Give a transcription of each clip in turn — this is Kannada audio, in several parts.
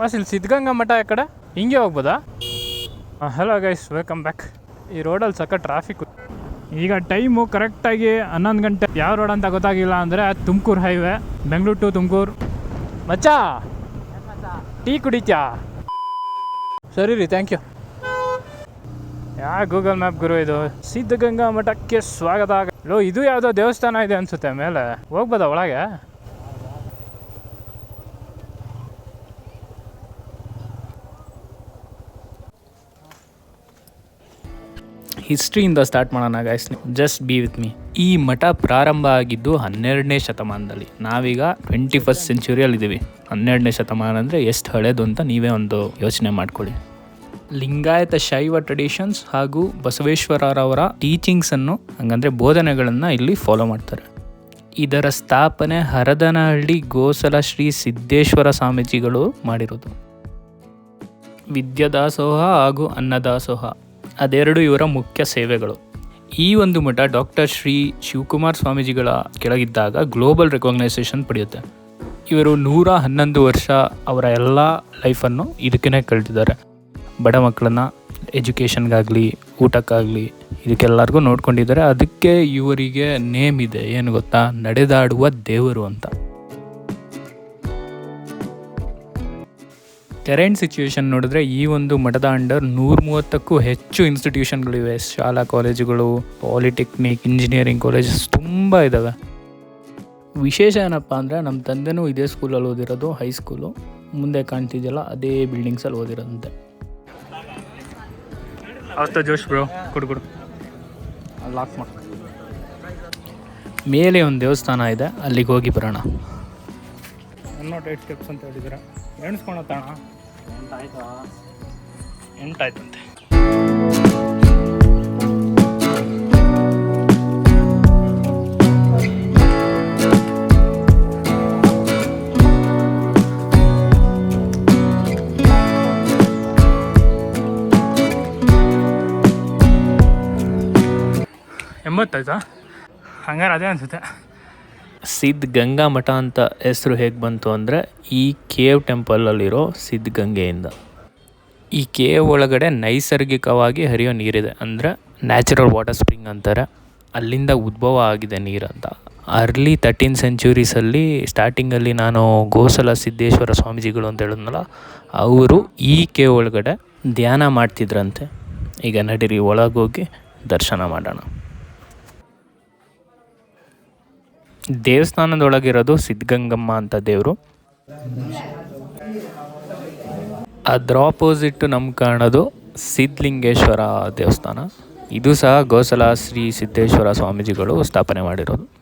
ಬಸ್ ಇಲ್ಲಿ ಸಿದ್ಧಗಂಗಾ ಮಠ ಆ ಕಡೆ. ಹಿಂಗೆ ಹೋಗ್ಬೋದಾ? ಹಾಂ ಹಲೋ ಗೈಸ್ ವೆಲ್ಕಮ್ ಬ್ಯಾಕ್ ಈ ರೋಡಲ್ಲಿ ಸಕ್ಕ ಟ್ರಾಫಿಕ್ ಈಗ ಟೈಮು ಕರೆಕ್ಟಾಗಿ ಹನ್ನೊಂದು ಗಂಟೆ. ಯಾವ ರೋಡ್ ಅಂತ ಗೊತ್ತಾಗಿಲ್ಲ ಅಂದರೆ ತುಮಕೂರು ಹೈವೇ ಬೆಂಗಳೂರು ಟು ತುಮಕೂರು. ಮಚ್ಚಾ? ಟೀ ಕುಡಿತ್ಯಾ? ಸರಿ ರೀ thank you yeah Google map ಗುರು ಇದು. ಸಿದ್ಧಗಂಗಾ ಮಠಕ್ಕೆ ಸ್ವಾಗತ ಲೋ, ಇದು ಯಾವುದೋ ದೇವಸ್ಥಾನ ಇದೆ ಅನ್ಸುತ್ತೆ ಮೇಲೆ. ಹೋಗ್ಬೋದಾ ಒಳಗೆ? ಹಿಸ್ಟ್ರಿಯಿಂದ ಸ್ಟಾರ್ಟ್ ಮಾಡೋಣ guys just be with me ಈ ಮಠ ಪ್ರಾರಂಭ ಆಗಿದ್ದು ಹನ್ನೆರಡನೇ ಶತಮಾನದಲ್ಲಿ. ನಾವೀಗ ಟ್ವೆಂಟಿ ಫಸ್ಟ್ ಸೆಂಚುರಿಯಲ್ಲಿದ್ದೀವಿ ಹನ್ನೆರಡನೇ ಶತಮಾನ ಅಂದರೆ ಎಷ್ಟು ಹಳೇದು ಅಂತ ನೀವೇ ಒಂದು ಯೋಚನೆ ಮಾಡ್ಕೊಳ್ಳಿ. ಲಿಂಗಾಯತ ಶೈವ ಟ್ರೆಡಿಷನ್ಸ್ ಹಾಗೂ ಬಸವೇಶ್ವರರವರ ಟೀಚಿಂಗ್ಸನ್ನು ಹಂಗಂದರೆ ಬೋಧನೆಗಳನ್ನು ಇಲ್ಲಿ ಫಾಲೋ ಮಾಡ್ತಾರೆ. ಇದರ ಸ್ಥಾಪನೆ ಹರದನಹಳ್ಳಿ ಗೋಸಲ ಶ್ರೀ ಸಿದ್ದೇಶ್ವರ ಸ್ವಾಮೀಜಿಗಳು ಮಾಡಿರೋದು. ವಿದ್ಯಾದಾಸೋಹ ಹಾಗೂ ಅನ್ನದಾಸೋಹ. ಅದೆರಡು ಇವರ ಮುಖ್ಯ ಸೇವೆಗಳು. ಈ ಒಂದು ಮಠ ಡಾಕ್ಟರ್ ಶ್ರೀ ಶಿವಕುಮಾರ್ ಸ್ವಾಮೀಜಿಗಳ ಕೆಳಗಿದ್ದಾಗ ಗ್ಲೋಬಲ್ ರೆಕಾಗ್ನೈಸೇಷನ್ ಪಡೆಯುತ್ತೆ. ಇವರು ನೂರ ಹನ್ನೊಂದು ವರ್ಷ ಅವರ ಎಲ್ಲ ಲೈಫನ್ನು ಇದಕ್ಕೇ ಕಳೆದಿದ್ದಾರೆ. ಬಡ ಮಕ್ಕಳನ್ನ ಎಜುಕೇಷನ್ಗಾಗಲಿ ಊಟಕ್ಕಾಗಲಿ ಇದಕ್ಕೆಲ್ಲರಿಗೂ ನೋಡ್ಕೊಂಡಿದ್ದಾರೆ. ಅದಕ್ಕೆ ಇವರಿಗೆ ನೇಮ್ ಇದೆ. ಏನು ಗೊತ್ತಾ? ನಡೆದಾಡುವ ದೇವರು ಅಂತ. ಕರೆಂಟ್ ಸಿಚುವೇಶನ್ ನೋಡಿದ್ರೆ ಈ ಒಂದು ಮಠದ ಅಂಡರ್ ನೂರ ಮೂವತ್ತಕ್ಕೂ ಹೆಚ್ಚು ಇನ್ಸ್ಟಿಟ್ಯೂಷನ್ಗಳಿವೆ ಶಾಲಾ ಕಾಲೇಜುಗಳು ಪಾಲಿಟೆಕ್ನಿಕ್ ಇಂಜಿನಿಯರಿಂಗ್ ಕಾಲೇಜಸ್ ತುಂಬ ಇದ್ದಾವೆ ವಿಶೇಷ ಏನಪ್ಪ ಅಂದರೆ ನಮ್ಮ ತಂದೆನೂ ಇದೇ ಸ್ಕೂಲಲ್ಲಿ ಓದಿರೋದು ಹೈಸ್ಕೂಲು ಮುಂದೆ ಕಾಣ್ತಿದೆಯಲ್ಲ ಅದೇ ಬಿಲ್ಡಿಂಗ್ಸಲ್ಲಿ ಓದಿರೋದಂತೆ. ಜೋಶ್ ಬ್ರೋ ಕೊಡು ಕೊಡು. ಲಾಕ್ ಮಾಡಿ. ಮೇಲೆ ಒಂದು ದೇವಸ್ಥಾನ ಇದೆ ಅಲ್ಲಿಗೆ ಹೋಗಿ ಬರೋಣ. ಒನ್ ನಾಟ್ ಏಟ್ ಸ್ಟೆಪ್ಸ್ ಅಂತ ಎಣಿಸ್ಕೊಳತ್ತಣ ಎಂಟಾಯ್ತಂತೆ ಎಂಬತ್ತಾಯ್ತಾ? ಹಂಗಾರೆ ಅದೇ ಅನ್ಸುತ್ತೆ. ಸಿದ್ಧ ಗಂಗಾ ಮಠ ಅಂತ ಹೆಸರು ಹೇಗೆ ಬಂತು ಅಂದರೆ ಈ ಕೇವ್ ಟೆಂಪಲಲ್ಲಿರೋ ಸಿದ್ಧ ಗಂಗೆಯಿಂದ. ಈ ಕೇವ್ ಒಳಗಡೆ ನೈಸರ್ಗಿಕವಾಗಿ ಹರಿಯೋ ನೀರಿದೆ ಅಂದರೆ ನ್ಯಾಚುರಲ್ ವಾಟರ್ ಸ್ಪ್ರಿಂಗ್ ಅಂತಾರೆ. ಅಲ್ಲಿಂದ ಉದ್ಭವ ಆಗಿದೆ ನೀರು ಅಂತ. ಅರ್ಲಿ ತರ್ಟೀನ್ ಸೆಂಚುರೀಸಲ್ಲಿ ಸ್ಟಾರ್ಟಿಂಗಲ್ಲಿ ನಾನು ಗೋಸಲ ಸಿದ್ದೇಶ್ವರ ಸ್ವಾಮೀಜಿಗಳು ಅಂತ ಹೇಳಿದ್ನಲ್ಲ, ಅವರು ಈ ಕೇವ್ ಒಳಗಡೆ ಧ್ಯಾನ ಮಾಡ್ತಿದ್ರಂತೆ. ಈಗ ನಡೀರಿ, ಒಳಗೋಗಿ ದರ್ಶನ ಮಾಡೋಣ. ದೇವಸ್ಥಾನದೊಳಗಿರೋದು ಸಿದ್ಧಗಂಗಮ್ಮ ಅಂತ ದೇವರು. ಅದ್ರ ಆಪೋಸಿಟ್ ನಮ್ಗೆ ಕಾಣೋದು ಸಿದ್ಧಲಿಂಗೇಶ್ವರ ದೇವಸ್ಥಾನ. ಇದು ಸಹ ಗೋಸಲ ಶ್ರೀ ಸಿದ್ದೇಶ್ವರ ಸ್ವಾಮೀಜಿಗಳು ಸ್ಥಾಪನೆ ಮಾಡಿರೋದು.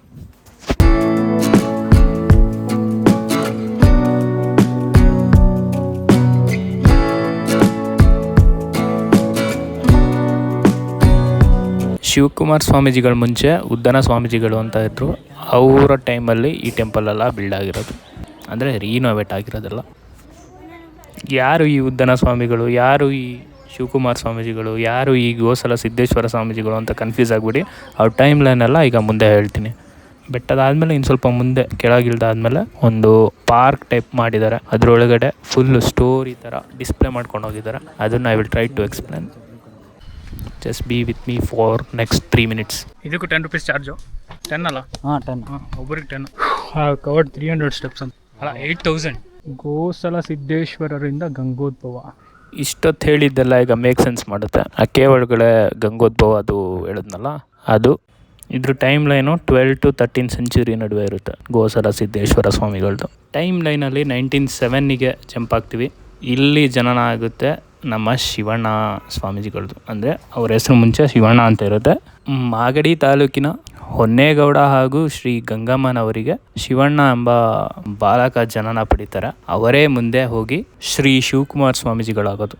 ಶಿವಕುಮಾರ್ ಸ್ವಾಮೀಜಿಗಳ ಮುಂಚೆ, ಉದ್ದನ ಸ್ವಾಮೀಜಿಗಳು ಅಂತ ಇದ್ದರು ಅವರ ಟೈಮಲ್ಲಿ ಈ ಟೆಂಪಲ್ ಎಲ್ಲ ಬಿಲ್ಡ್ ಆಗಿರೋದು. ಅಂದರೆ ರೀನೋವೇಟ್ ಆಗಿರೋದಲ್ಲ. ಯಾರು ಈ ಉದ್ದನ ಸ್ವಾಮಿಗಳು, ಯಾರು ಈ ಶಿವಕುಮಾರ್ ಸ್ವಾಮೀಜಿಗಳು, ಯಾರು ಈ ಗೋಸಲ ಸಿದ್ದೇಶ್ವರ ಸ್ವಾಮೀಜಿಗಳು ಅಂತ ಕನ್ಫ್ಯೂಸ್ ಆಗಿಬಿಡಿ. ಅವ್ರ ಟೈಮ್ ಲೈನೆಲ್ಲ ಈಗ ಮುಂದೆ ಹೇಳ್ತೀನಿ. ಬೆಟ್ಟದಾದಮೇಲೆ ಇನ್ನು ಸ್ವಲ್ಪ ಮುಂದೆ ಕೆಳಗಿಳ್ದಾದ್ಮೇಲೆ ಒಂದು ಪಾರ್ಕ್ ಟೈಪ್ ಮಾಡಿದ್ದಾರೆ. ಅದರೊಳಗಡೆ ಫುಲ್ಲು ಸ್ಟೋರಿ ಥರ ಡಿಸ್ಪ್ಲೇ ಮಾಡ್ಕೊಂಡು ಹೋಗಿದ್ದಾರೆ. ಅದನ್ನು I will try to explain just be with me for next three minutes ಇದಕ್ಕೂ ಟೆನ್ ರುಪೀಸ್ ಚಾರ್ಜು ಟೆನ್ ಅಲ್ಲ? ಹಾಂ ಟೆನ್ ಹಾಂ ಒಬ್ಬರಿಗೆ ten covered three hundred steps ಅಂತ. ಅಲ್ಲ ಏಯ್ಟ್ ತೌಸಂಡ್ ಗೋಸಲ ಸಿದ್ದೇಶ್ವರರಿಂದ ಗಂಗೋದ್ಭವ. ಇಷ್ಟೊತ್ತು ಹೇಳಿದ್ದೆಲ್ಲ ಈಗ ಮೇಕ್ ಸೆನ್ಸ್ ಮಾಡುತ್ತೆ. ಆ ಕೆ ಒಳಗಡೆ ಗಂಗೋದ್ಭವ ಅದು ಹೇಳಿದ್ನಲ್ಲ ಅದು ಇದ್ರ time line twelve to thirteen century ನಡುವೆ ಇರುತ್ತೆ ಗೋಸಲ ಸಿದ್ದೇಶ್ವರ ಸ್ವಾಮಿಗಳದ್ದು ಟೈಮ್ ಲೈನಲ್ಲಿ ನೈನ್ಟೀನ್ ಸೆವೆನ್ನಿಗೆ ಜಂಪ್ ಆಗ್ತೀವಿ. ಇಲ್ಲಿ ಜನನ ಆಗುತ್ತೆ ನಮ್ಮ ಶಿವಣ್ಣ ಸ್ವಾಮೀಜಿಗಳದ್ದು ಅಂದರೆ ಅವ್ರ ಹೆಸರು ಮುಂಚೆ ಶಿವಣ್ಣ ಅಂತ ಇರುತ್ತೆ. ಮಾಗಡಿ ತಾಲೂಕಿನ ಹೊನ್ನೇಗೌಡ ಹಾಗೂ ಶ್ರೀ ಗಂಗಮ್ಮನವರಿಗೆ ಶಿವಣ್ಣ ಎಂಬ ಬಾಲಕ ಜನನ ಪಡಿತಾರೆ. ಅವರೇ ಮುಂದೆ ಹೋಗಿ ಶ್ರೀ ಶಿವಕುಮಾರ್ ಸ್ವಾಮೀಜಿಗಳಾಗೋದು.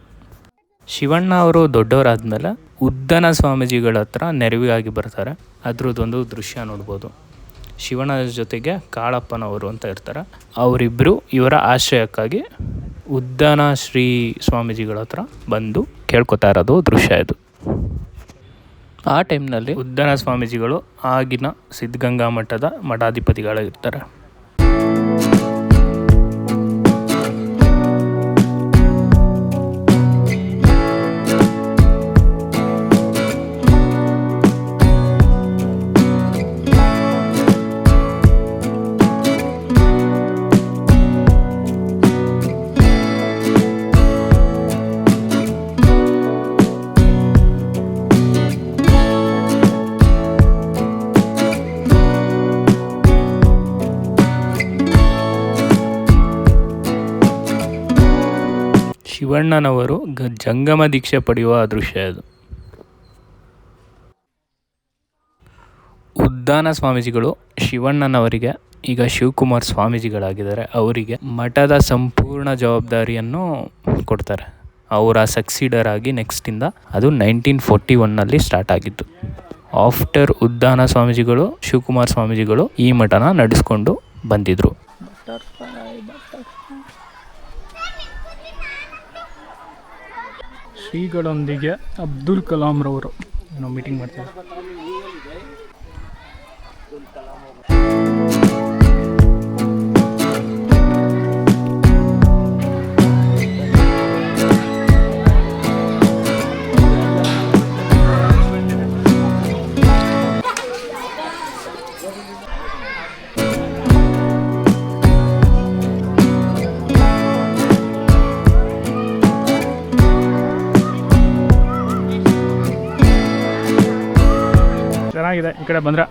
ಶಿವಣ್ಣ ಅವರು ದೊಡ್ಡವರಾದ್ಮೇಲೆ ಉದ್ದನ ಸ್ವಾಮೀಜಿಗಳ ಹತ್ರ ನೆರವಿಗಾಗಿ ಬರ್ತಾರೆ. ಅದ್ರದ್ದೊಂದು ದೃಶ್ಯ ನೋಡ್ಬೋದು. ಶಿವಣ್ಣ ಜೊತೆಗೆ ಕಾಳಪ್ಪನವರು ಅಂತ ಇರ್ತಾರೆ. ಅವರಿಬ್ಬರು ಇವರ ಆಶ್ರಯಕ್ಕಾಗಿ ಉದ್ದನ ಶ್ರೀ ಸ್ವಾಮೀಜಿಗಳ ಹತ್ರ ಬಂದು ಕೇಳ್ಕೊತಾ ಇರೋದು ದೃಶ್ಯ ಇದು. ಆ ಟೈಮ್ನಲ್ಲಿ ಉದ್ದನ ಸ್ವಾಮೀಜಿಗಳು ಆಗಿನ ಸಿದ್ಧಗಂಗಾ ಮಠದ ಮಠಾಧಿಪತಿಗಳಾಗಿರ್ತಾರೆ ಶಿವಣ್ಣನವರು ಗ ಜಂಗಮ ದೀಕ್ಷೆ ಪಡೆಯುವ ದೃಶ್ಯ ಅದು ಉದ್ದಾನ ಸ್ವಾಮೀಜಿಗಳು ಶಿವಣ್ಣನವರಿಗೆ, ಈಗ ಶಿವಕುಮಾರ್ ಸ್ವಾಮೀಜಿಗಳಾಗಿದ್ದಾರೆ, ಅವರಿಗೆ ಮಠದ ಸಂಪೂರ್ಣ ಜವಾಬ್ದಾರಿಯನ್ನು ಕೊಡ್ತಾರೆ. ಅವರ ಸಕ್ಸೀಡರ್ ಆಗಿ ನೆಕ್ಸ್ಟಿಂದ ಅದು ನೈನ್ಟೀನ್ ಫೋರ್ಟಿ ಒನ್ನಲ್ಲಿ ಸ್ಟಾರ್ಟ್ ಆಗಿತ್ತು ಆಫ್ಟರ್ ಉದ್ದಾನ ಸ್ವಾಮೀಜಿಗಳು, ಶಿವಕುಮಾರ್ ಸ್ವಾಮೀಜಿಗಳು ಈ ಮಠನ ನಡೆಸ್ಕೊಂಡು ಬಂದಿದ್ರು. ಶ್ರೀಗಳೊಂದಿಗೆ ಅಬ್ದುಲ್ ಕಲಾಂ ರವರು ಏನೋ ಮೀಟಿಂಗ್ ಮಾಡ್ತಾರೆ ಚೆನ್ನಾಗಿದೆ ಈ ಕಡೆ ಬಂದ್ರೆ.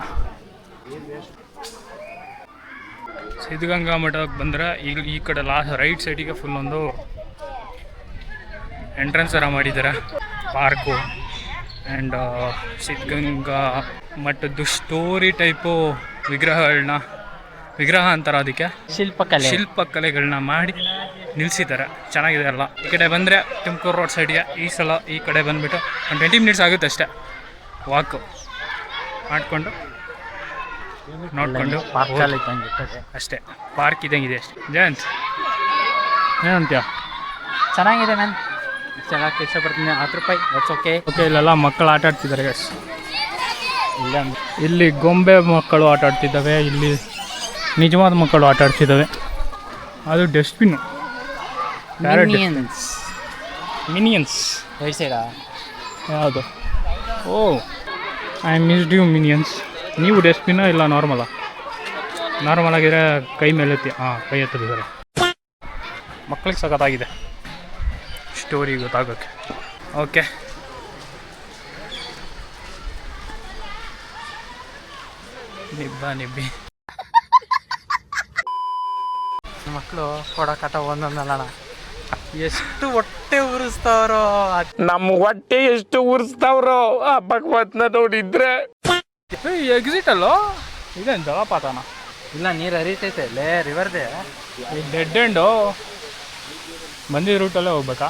ಸಿದ್ಧಗಂಗಾ ಮಠಕ್ಕೆ ಬಂದ್ರೆ ಈಗ ಈ ಕಡೆ ಲಾಸ್ಟ್ ರೈಟ್ ಸೈಡಿಗೆ ಫುಲ್ ಒಂದು ಎಂಟ್ರೆನ್ಸ್ ಥರ ಮಾಡಿದ್ದಾರೆ ಪಾರ್ಕು ಆ್ಯಂಡ್ ಸಿದ್ಧಗಂಗಾ ಮಠದ್ದು ಸ್ಟೋರಿ ಟೈಪು ವಿಗ್ರಹಗಳನ್ನ ವಿಗ್ರಹ ಅಂತಾರೆ ಅದಕ್ಕೆ. ಶಿಲ್ಪಕಲೆ. ಶಿಲ್ಪಕಲೆಗಳನ್ನ ಮಾಡಿ ನಿಲ್ಲಿಸಿದ್ದಾರೆ ಚೆನ್ನಾಗಿದೆ ಅಲ್ಲ ಈ ಕಡೆ ಬಂದರೆ ತುಮಕೂರು ರೋಡ್ ಸೈಡಿಗೆ ಈ ಸಲ ಈ ಕಡೆ ಬಂದುಬಿಟ್ಟು ಒಂದು ಟ್ವೆಂಟಿ ಮಿನಿಟ್ಸ್ ಆಗುತ್ತೆ ಅಷ್ಟೇ ವಾಕು ಮಾಡಿಕೊಂಡು ನೋಡಿಕೊಂಡು ಪಾರ್ಕಲ್ಲಿ ಇದ್ದಂಗೆ ಇರ್ತದೆ. ಅಷ್ಟೇ. ಪಾರ್ಕ್ ಇದ್ದಂಗಿದೆ ಅಷ್ಟೇ. ಜಯಂತ್. ಏನಂತ್ಯ? ಚೆನ್ನಾಗಿದೆ ಮ್ಯಾನ್ ಚೆನ್ನಾಗಿ ಇಷ್ಟಪಡ್ತೀನಿ ಹತ್ತು ರೂಪಾಯಿ. ದಟ್ಸ್ ಓಕೆ ಓಕೆ ಇಲ್ಲೆಲ್ಲ ಮಕ್ಕಳು ಆಟ ಆಡ್ತಿದ್ದಾರೆ ಗಸ್ ಇಲ್ಲ ಇಲ್ಲಿ ಗೊಂಬೆ ಮಕ್ಕಳು ಆಟ ಆಡ್ತಿದ್ದಾವೆ. ಇಲ್ಲಿ ನಿಜವಾದ ಮಕ್ಕಳು ಆಟ ಆಡ್ತಿದ್ದಾವೆ. ಅದು ಡಸ್ಟ್ಬಿನ್ ಮಿನಿಯನ್ಸ್ ಮಿನಿಯನ್ಸ್ ಸೈಡಾ ಯಾವುದು? ಓ. ಐ ಮಿಸ್ಡ್ ಯು ಮಿನಿಯನ್ಸ್ ನೀವು ಡಸ್ಟ್ಬಿನ್ನ ಇಲ್ಲ ನಾರ್ಮಲ ನಾರ್ಮಲ್ ಆಗಿದ್ರೆ ಕೈ ಮೇಲೆ ಎತ್ತಿ ಹಾಂ ಕೈ ಎತ್ತಿದ್ದಾರೆ ಮಕ್ಕಳಿಗೆ ಸಖತ್ತಾಗಿದೆ. ಸ್ಟೋರಿ ಗೊತ್ತಾಗೋಕ್ಕೆ ಓಕೆ ನಿಬ್ಬ, ನಿಬ್ಬಿ. ಮಕ್ಕಳು ಕೊಡಕಟ ಒಂದೊಂದಲ್ಲ ಎಷ್ಟು ಹೊಟ್ಟೆ ಉರಿಸ್ತಾವ್ರೋ? ನಮ್ಮ ಹೊಟ್ಟೆ ಎಷ್ಟು ಉರಿಸ್ತಾವ್ರೋ ಆ ಭಗವತ್ನ ನೋಡಿದ್ರೆ. ಎಕ್ಸಿಟ್ ಅಲ್ಲೋ? ಇದೇನು ಜಲಪಾತನ? ಇಲ್ಲ ನೀರು ಹರಿತೈತೆ ಲೇ ರಿವರ್ದೆ ಡೆಡ್ ಎಂಡು ಬಂದಿದ್ದ ರೂಟಲ್ಲೇ ಹೋಗ್ಬೇಕಾ?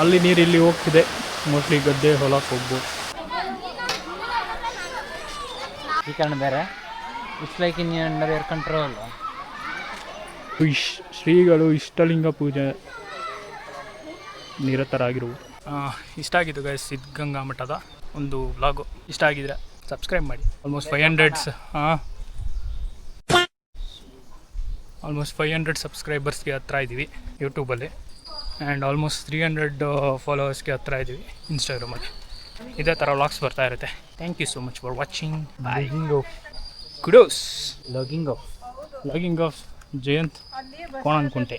ಅಲ್ಲಿ ನೀರು ಇಲ್ಲಿ ಹೋಗ್ತಿದೆ. ಮೋಸ್ಟ್ಲಿ ಗದ್ದೆ ಹೊಲಕ್ಕೆ ಹೋಗ್ಬೋದು ಈ ಕಾರಣ ಬೇರೆ. It's like in under your control ish ಶ್ರೀಗಳು ಇಷ್ಟಲಿಂಗ ಪೂಜೆ ನಿರತರಾಗಿರುವು ಇಷ್ಟ ಆಗಿದ್ದು ಗೈಸ್ ಸಿದ್ಧಗಂಗಾ ಮಠದ ಒಂದು ವ್ಲಾಗು ಇಷ್ಟ ಆಗಿದ್ರೆ ಸಬ್ಸ್ಕ್ರೈಬ್ ಮಾಡಿ. ಆಲ್ಮೋಸ್ಟ್ ಫೈವ್ ಹಂಡ್ರೆಡ್ಸ್ ಹಾಂ ಆಲ್ಮೋಸ್ಟ್ ಫೈವ್ ಹಂಡ್ರೆಡ್ ಸಬ್ಸ್ಕ್ರೈಬರ್ಸ್ಗೆ ಹತ್ರ ಇದ್ದೀವಿ ಯೂಟ್ಯೂಬಲ್ಲಿ ಆ್ಯಂಡ್ ಆಲ್ಮೋಸ್ಟ್ ತ್ರೀ ಹಂಡ್ರೆಡ್ ಫಾಲೋವರ್ಸ್ಗೆ ಹತ್ರ ಇದ್ದೀವಿ ಇನ್ಸ್ಟಾಗ್ರಾಮಲ್ಲಿ ಇದೇ ಥರ ವ್ಲಾಗ್ಸ್ ಬರ್ತಾ ಇರುತ್ತೆ. Thank you so much for watching bye kudos of logging of Jayanth Konanakunte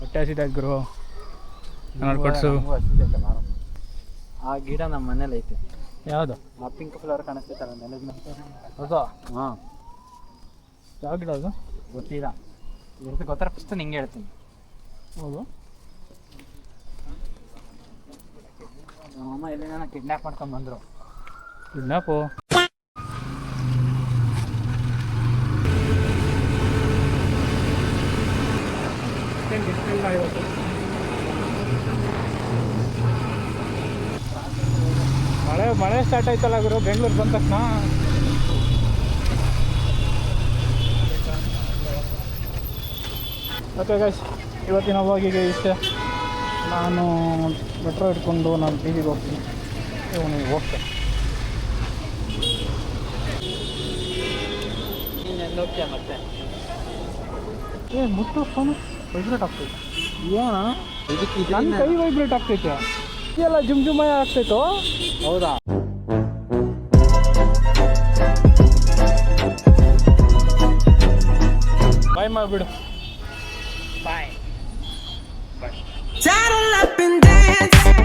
ಹೊಟ್ಟೆ ಹಸಿದ ಗುರು ಕೊಡ್ಸು ಆ ಗಿಡ ನಮ್ಮ ಮನೇಲಿ ಐತೆ. ಯಾವುದು? ಆ ಪಿಂಕ್ ಫ್ಲವರ್ ಕಾಣಿಸ್ತೈತಲ್ಲ ನೆಲದ ಹೌದಾ ಹಾಂ. ಯಾವ ಗಿಡ ಅದು? ಗೊತ್ತಿಲ್ಲ. ಇರ್ತ ಗೊತ್ತಾರ ಫಸ್ಟ್ ನಿಂಗೆ ಹೇಳ್ತೀನಿ. ಹೌದು. ನಮ್ಮಮ್ಮ ಎಲ್ಲಿ ನನ್ನ ಕಿಡ್ನಾಪ್ ಮಾಡ್ಕೊಂಡು ಬಂದರು. ಕಿಡ್ನಾಪು ಮಳೆ ಮಳೆ ಸ್ಟಾರ್ಟ್ ಆಯ್ತಲ್ಲ ಗುರು, ಬೆಂಗಳೂರು ಬಂದ ತಕ್ಷಣ. ಓಕೆ ಗಾಯ್ಸ್ ಇವತ್ತಿನ ಹೋಗಿಗೆ ಇಷ್ಟೇ. ನಾನು ಮೆಟ್ರೋ ಇಟ್ಕೊಂಡು ನಾನು ಟಿ ವಿಗೆ ಹೋಗ್ತೀನಿ. ನೀವು ಹೋಗ್ತೆ. ನೀನು ಎಲ್ಲಿ ಮತ್ತೆ? ಏ ಮುಟ್ಟು ಫೋನು ವೈಬ್ರೇಟ್ ಆಗ್ತೈತೆ. ಏನ ಇದಕ್ಕೆ ನನ್ನ ಕೈ ವೈಬ್ರೇಟ್ ಆಗ್ತೈತೆ. ಎಲ್ಲ ಜುಮ್ ಜುಮಯ ಆಗ್ತೈತೋ? ಹೌದಾ? ಬಾಯ್ ಮಾಡಿಬಿಡು Saddle up and dance.